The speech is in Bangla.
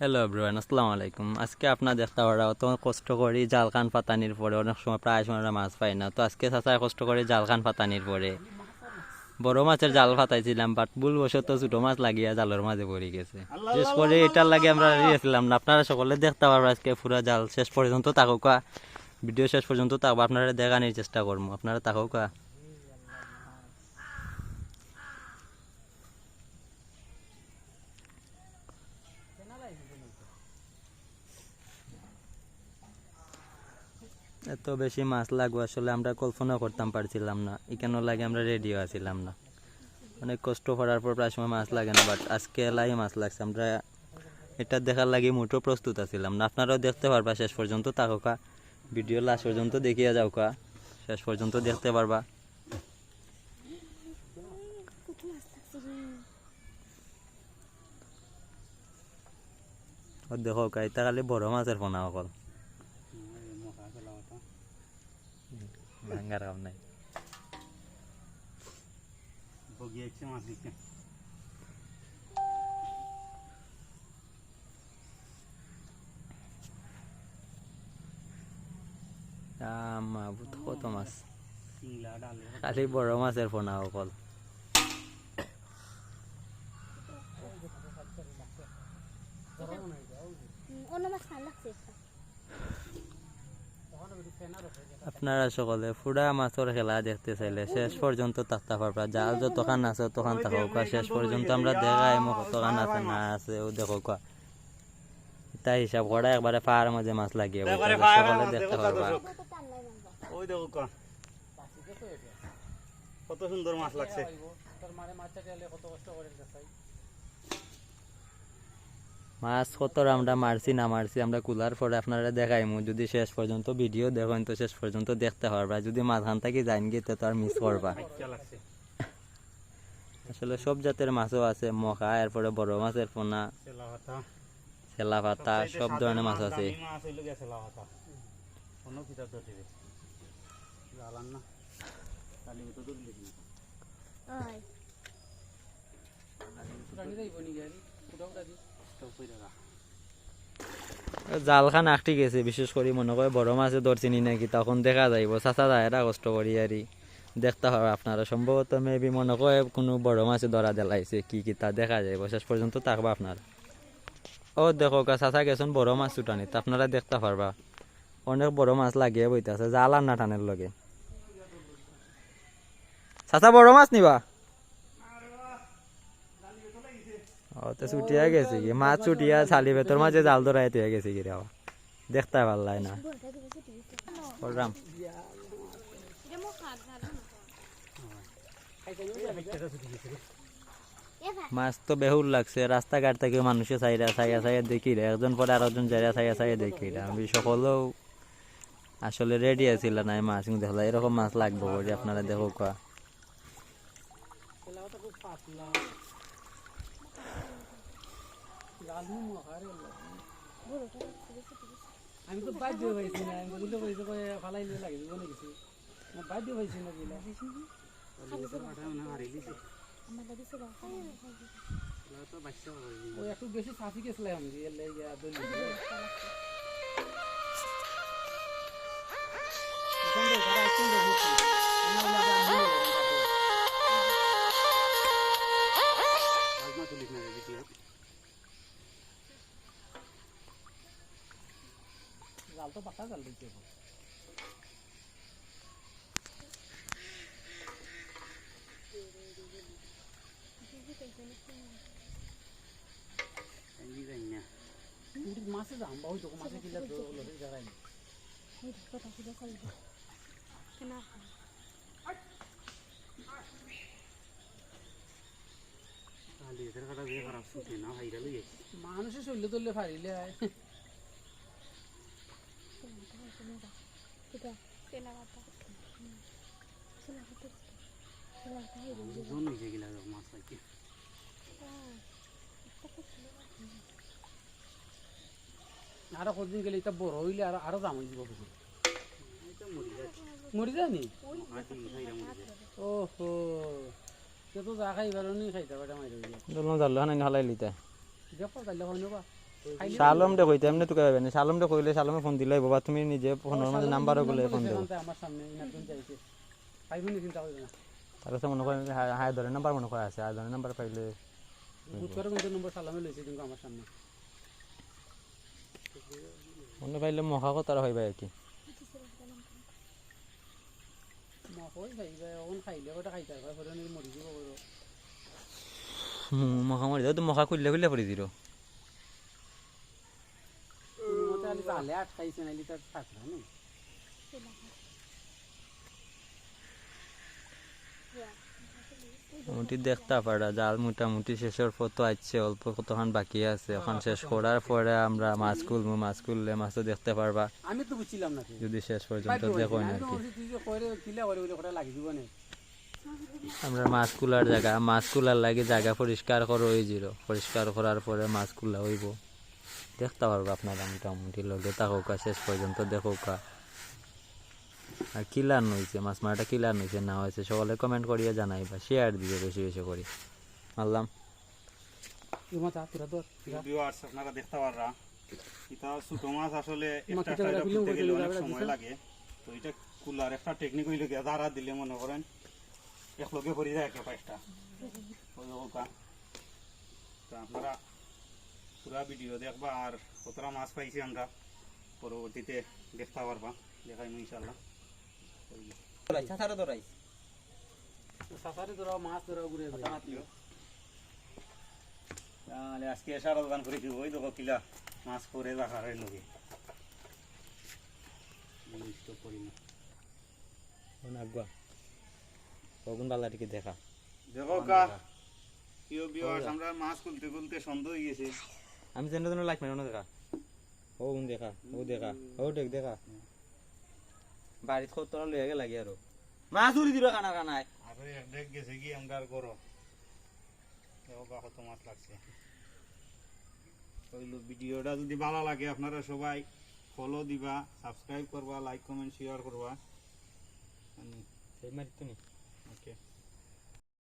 হ্যালো এভরিওয়ান আসসালামু আলাইকুম আজকে আপনার দেখতে পারা অত কষ্ট করি জাল খান পাতানির পরে অনেক সময় প্রায় সময় মাছ পাই না। তো আজকে চাচায় কষ্ট করে জাল খান পাতানির পরে। বড় মাছের জাল ফাতাইছিলাম বাট ভুলবশত ছোট মাছ লাগিয়া জালের মাঝে পড়ে গেছে। শেষ পরে এটার লাগে আমরা রেখেছিলাম না। আপনারা সকলে দেখতে পারব আজকে পুরো জাল। শেষ পর্যন্ত তাকুকা ভিডিও শেষ পর্যন্ত থাকব আপনারা দেখানোর চেষ্টা করব। আপনারা থাকুকা এত বেশি মাছ লাগবে, আসলে আমরা কল্পনা করতাম পারছিলাম না। এখানেও লাগে আমরা রেডিও আছিলাম না। অনেক কষ্ট করার পর প্রায় সময় মাছ লাগে না বাট আজকে লাগে মাছ লাগছে। আমরা এটা দেখার লাগে মোটো প্রস্তুত আছিলাম না। আপনারাও দেখতে পারবা, শেষ পর্যন্ত থাকুকা ভিডিও লাস্ট পর্যন্ত দেখিয়ে যাও কা শেষ পর্যন্ত দেখতে পারবা। দেখো এটা খালি বড় মাছের পোনা অকল। ভাঙ্গার কাম নাই বগিয়েছে আমা কত মাছ খালি বড় মাছের পোনা অকল অন্য মাছ ভালো লাগছে একটা। আপনারা সকলে ফুড়া মাছের খেলা দেখতে চাইলে শেষ পর্যন্ত থাকতে পারবা। জাল যতখান আছে ততখান থাকুক শেষ পর্যন্ত আমরা দেখাই মোক কতখান আছে না আছে ও দেখো কা তাই হিসাব করা একবারে পাহাড়ের মাঝে মাছ লাগিয়ে সকলে দেখতে কত পারবা। কত। ওই দেখো কা কত সুন্দর মাছ লাগছে। মাছ কত আমরা মারছি না মারছি আমরা কুলার পরে আপনারা দেখাইমু। যদি শেষ পর্যন্ত ভিডিও দেখেন তো শেষ পর্যন্ত দেখতে পারবা যদি মাঝখান থেকে যাইন গিয়ে তো আর মিস করবা। আসলে সব জাতের মাছও আছে মখা এরপরে বড় মাছের পোনা চেলা পাতা সব ধরনের মাছ আছে। মাছ হইল গিয়া সেলা ভাতা কোনো কিতাব তো দিবে জালান না কালি তো দূর লিখি ওই, তো কইরা রাখ জাল খান আটটি গেছে বিশেষ করে মনে করে বড় মাছে ধরছিনি নাকি তখন দেখা যাইব। চাচা যায় কষ্ট করি আরি দেখতে হবে আপনারা। সম্ভবত মেবি মনে করে কোনো বড় মাছে ধরা দেলাইছে কি কি তা দেখা যাইব। শেষ পর্যন্ত থাকবা আপনারা। ও দেখো চাচা গেছেন বড় মাছ ছুটানি তা আপনারা দেখতে পারবা অনেক বড় মাছ লাগিয়ে বইতেছে জাল আর না টানের লগে। চাচা বড় মাছ নিবা ও তো ছুটিয়া গেছে কি মাছ ছুটিয়া ছালি ভেতর মাঝে জাল ধরাই তুই গেছে কি রে। দেখতে পারলাই না না। মাছ তো বেহুল লাগছে, রাস্তাঘাট থেকে মানুষে চাইরা চাইয়া চাইয়া দেখি রে, একজন পরে আর একজন যাইয়া চাইয়া চাইয়া দেখি রে আমি সকলেও আসলে রেডি আছিল না মাছ কিন্তু দেখলা এরকম মাছ লাগবে আপনারা দেখো কা বড়টা দিবে ছুটি দিছে। আমি তো বাধ্য হয়েছি না আমি বলিলে কইছে কই ফালাইলে লাগে দিব না কিছু না বাধ্য হয়েছি না দিলা আমার লাগি ছিল, খাই না, খাই না। ওই একটু বেশি সাফি গেছিল আমি জাল তো পাকা জাল যাই মাছে যাম মাছে কিলা কথা। কেন? মানুষের শরীরে তুললে ফারিলে এটা, দিছে। হয়ে গেছে। জন হয়েছে গেলা মাছ ছিল। আরও কতদিন গেলে এটা বড় হইলে আরও আরও দাম হয়ে যাব মরি যায়। ওহো সে তো যা খাইবার নি খাইতে পারে মাইরে জাল হানি হালাই লিতা। দেখো তাইলে হয় নবা দে কইতে, এমনি তোকে ভাবেনি সালম দে কইলে সালমে ফোন দিলাই বাবা তুমি নিজে ফোনের মধ্যে নাম্বারও গুলো ফোন দেবো করবে না মনে করেন হায় ধরে নাম্বার মনে করে আছে, হায় ধরে নাম্বার পাইলে মনে পাইলে মহা কথার হইবা কি। মহা মরি তো মহা খুললে খুললে পড়ি দিল। তালে আটকাইছে নাইলি তার থাকল না মোটামুটি দেখতে পারা জাল মোটামুটি শেষের ফটো আসছে অল্প কতক্ষণ বাকি আছে এখন শেষ করার পরে আমরা মাছ খুলবো মাছ খুললে মাছও দেখতে পারবা আমি তো বুঝছিলাম না যদি শেষ পর্যন্ত দেখো না আমরা মাছ কুলার জায়গা মাছ কুলার লাগে জায়গা পরিষ্কার করো ওই জিরো পরিষ্কার করার পরে মাছ কুলা হইব দেখতে পারব আপনারা মোটামুটি লগে। থাকুকা শেষ পর্যন্ত দেখুকা আর কিলার নইছে মাছ মারাটা কিলার নইছে না হয়েছে সকলে কমেন্ট করিয়া জানাইবা শেয়ার দিবে বেশি বেশি করে। মারলাম। তুই মাথা তোরা তোর ভিউয়ার্স আপনারা দেখতে পাররা। এটা ছোট মাছ আসলে মা একটা কিতা একটা করে খুলতে film গেলে করতে অনেক সময় লাগে। তো এটা কুলার একটা টেকনিক হইলে গিয়া দাঁড়া দিলে মনে করেন এক লগে ভরি যায় একে পাঁচটা ওই আপনারা পুরা ভিডিও দেখবা আর কতটা মাছ পাইছি আমরা। পরবর্তীতে দেখতে পারবা দেখাইমু ইনশাল্লাহ মাছ ঘুরে তাহলে আজকে সারা দোকান করে দিব ওই দেখো কিলা মাছ করে রাখার দেখা? দেখো কা আমরা মাছ খুলতে খুলতে সন্দেহ হয়ে গেছে। আমি যেন যেন লাইক মারো দেখা। ও উন দেখা ও দেখা ও দেখ দেখা। বাড়িত কত তোরা লইয়া গে লাগে আরও। মাছ উড়ি দিল খানায় আর দেখ গেছে কি আমরা করো। কত মাছ লাগছে। হইল ভিডিওটা যদি ভালো লাগে আপনারা সবাই ফলো দিবা সাবস্ক্রাইব করবা লাইক কমেন্ট শেয়ার করবা। সেই মারি তো নি। ওকে